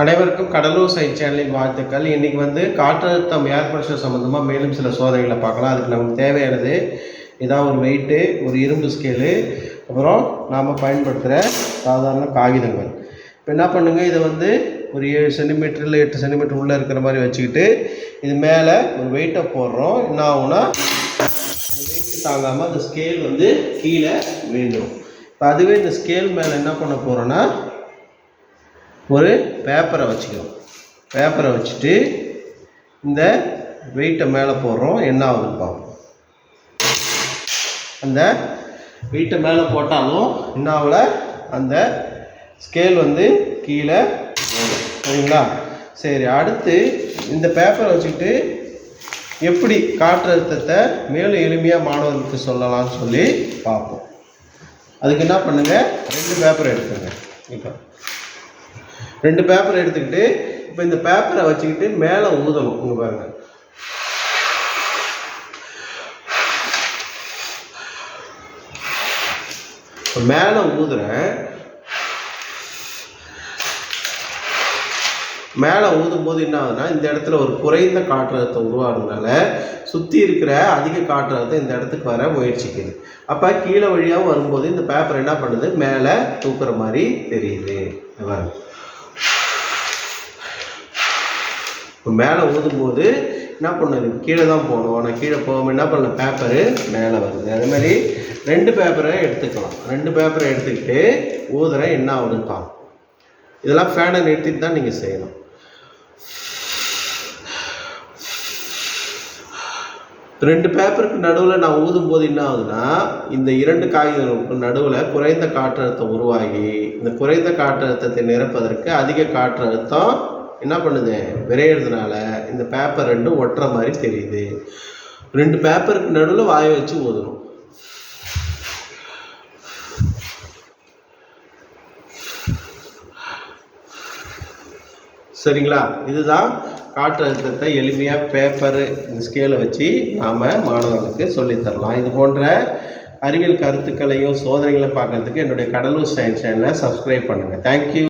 அனைவருக்கும் கடலூர் சைட் சேனலின் வாழ்த்துக்கள். இன்றைக்கி வந்து காற்றழுத்தம் ஏர் பிரஷர் சம்மந்தமாக மேலும் சில சோதனைகளை பார்க்கலாம். அதுக்கு நமக்கு தேவையானது இதான் ஒரு வெயிட்டு ஒரு இரும்பு ஸ்கேலு அப்புறம் நாம் பயன்படுத்துகிற சாதாரண காகிதங்கள். இப்போ என்ன பண்ணுங்க இதை வந்து ஒரு ஏழு சென்டிமீட்டர் இல்லை எட்டு சென்டிமீட்டர் உள்ளே இருக்கிற மாதிரி வச்சுக்கிட்டு இது மேலே ஒரு வெயிட்டை போடுறோம். என்ன ஆகுனா வெயிட் தாங்காமல் அந்த ஸ்கேல் வந்து கீழே விழுந்துடும் இப்போ அதுவே இந்த ஸ்கேல் மேலே என்ன பண்ண போகிறோன்னா ஒரு பேப்பரை வச்சுக்கிறோம். பேப்பரை வச்சுட்டு இந்த வெயிட்டை மேலே போடுறோம். என்ன ஆகுதுன்னு பார்ப்போம். அந்த வெயிட்டை மேலே போட்டாலும் என்ன அந்த ஸ்கேல் வந்து கீழே சரிங்களா? சரி அடுத்து இந்த பேப்பரை வச்சுக்கிட்டு எப்படி காற்றழுத்தத்தை மேலும் எளிமையாக மாணவர்களுக்கு சொல்லலாம்னு சொல்லி பார்ப்போம். அதுக்கு என்ன பண்ணுங்கள் ரெண்டு பேப்பர் எடுத்துங்க. இப்போ ரெண்டு பேப்பரை எடுத்துக்கிட்டு இப்போ இந்த பேப்பரை வச்சுக்கிட்டு மேலே ஊதணும். இங்கே பாருங்கள் இப்போ மேலே ஊதுறேன். மேலே ஊதும்போது என்ன ஆகுதுன்னா இந்த இடத்துல ஒரு குறைந்த காற்றழுத்தம் உருவாகிறதுனால சுற்றி இருக்கிற அதிக காற்றழுத்தம் இந்த இடத்துக்கு வர முயற்சிக்குது. அப்போ கீழே வழியாக வரும்போது இந்த பேப்பர் என்ன பண்ணுது? மேலே தூக்குற மாதிரி தெரியுது இங்க பாருங்க இப்போ மேலே ஊதும்போது என்ன பண்ணுது கீழே தான் போகணும் ஆனால் கீழே போகாமல் என்ன பண்ணல பேப்பரு மேலே வருது. அதே மாதிரி ரெண்டு பேப்பரை எடுத்துக்கலாம். ரெண்டு பேப்பரை எடுத்துக்கிட்டு ஊதுற என்ன ஆகுதுன்னு பார்ப்போம். இதெல்லாம் ஃபேனை நிறுத்திட்டு தான் நீங்கள் செய்யணும். ரெண்டு பேப்பருக்கு நடுவில் நான் ஊதும் போது என்ன ஆகுதுன்னா இந்த இரண்டு காகிதங்களுக்கு நடுவில் குறைந்த காற்றழுத்தம் உருவாகி இந்த குறைந்த காற்றழுத்தத்தை நிரப்பதற்கு அதிக காற்றழுத்தம் என்ன பண்ணுது? விரையிறதுனால இந்த பேப்பர் ரெண்டும் ஒட்டுற மாதிரி தெரியுது. ரெண்டு பேப்பருக்கு நடுவில் வாய வச்சு ஊதணும். சரிங்களா? இதுதான் காற்று அழுத்தத்தை எளிமையாக பேப்பரு இந்த ஸ்கேலை வச்சு நாம் மாணவர்களுக்கு சொல்லித் தரலாம். இது போன்ற அறிவியல் கருத்துக்களையும் சோதனைகளை பார்க்கறதுக்கு என்னுடைய கடலூர் சயின்ஸ் சேனலை சப்ஸ்கிரைப் பண்ணுங்கள் தேங்க்யூ